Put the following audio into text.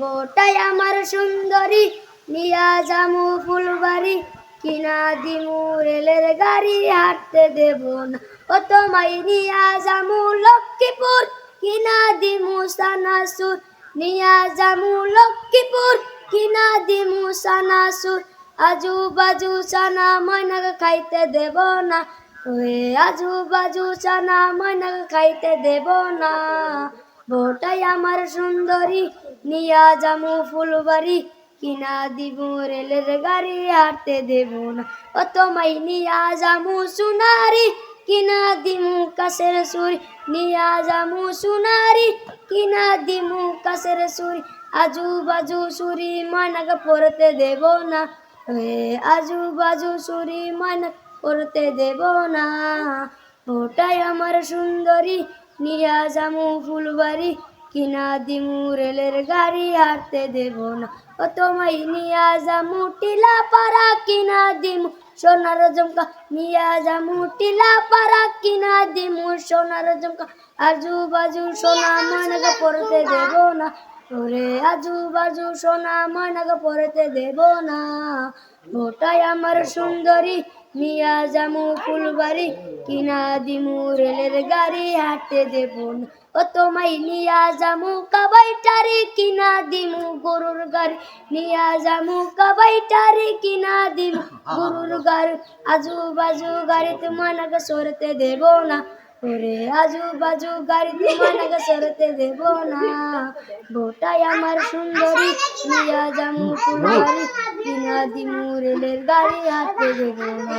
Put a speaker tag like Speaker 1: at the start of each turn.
Speaker 1: Bow tie আমার সুন্দরী। নিয়া জামু ফুলবাড়ি, কিনা দিমু রেলের গাড়ি, হাঁটতে দেব না। ও তোমায় নিয়া জামু লক্ষ্মীপুর, কিনা দিমু সানাসুর। নিয়া জামু লক্ষ্মীপুর, কিনা দিমু সানাসুর। আজু বাজু চানা ময়না খাইতে দেব না। ওয়ে আজু বাজু চানা ময়না খাইতে দেব না। বোটাই আমার সুন্দরী, নিয়া জামু ফুলবাড়ি। কিনা দিব রেলের গাড়ি, হাঁটতে দেব না। ও তোমায় নিয়া জামু সুনারি, কিনা দিমু কাছের সুরি। নিয়া জামু সুনারি, কিনা দিমু কাছের সুরি। আজু বাজু সুরি ময়নাকে পড়তে দেব না। হে আজু বাজু সুরি ময়না পড়তে দেব না। ওটাই আমার সুন্দরী নিয়া ফুলবাড়ি, কিনা দিমু রেলের গাড়ি হাঁটতে দেব না। ও তোমায় নিয়া জামু টিলা পাড়া কিনা দিমু সোনার জমকা নিয়া জামু টিলা পাড়া কিনা দিমু সোনার জমকা আজু বাজু সোনা ময়নাকে পড়তে দেব না। ওরে আজু বাজু সোনা ময়নাকে পড়তে দেব না। ওটাই আমার সুন্দরী নিয়া জামু ফুলবাড়ি, কিনা দিমু রেলের গাড়ি, হাঁটতে দেব না। ও তোমায় নিয়া জামু কাবাইটারি, কিনা দিমু গরুর গাড়ি। নিয়া জামু কাবাইটারি, কিনা দিমু গরুর গাড়ি। আজু বাজু গাড়িতে ময়নাকে সরতে দেব না। ওরে আজু বাজু গাড়িতে ময়নাকে সরতে দেব না। বোটাই আমার সুন্দরী, নিয়া জামু ফুলবাড়ি দিমু রেলের গাড়ি হাতে দেবো না।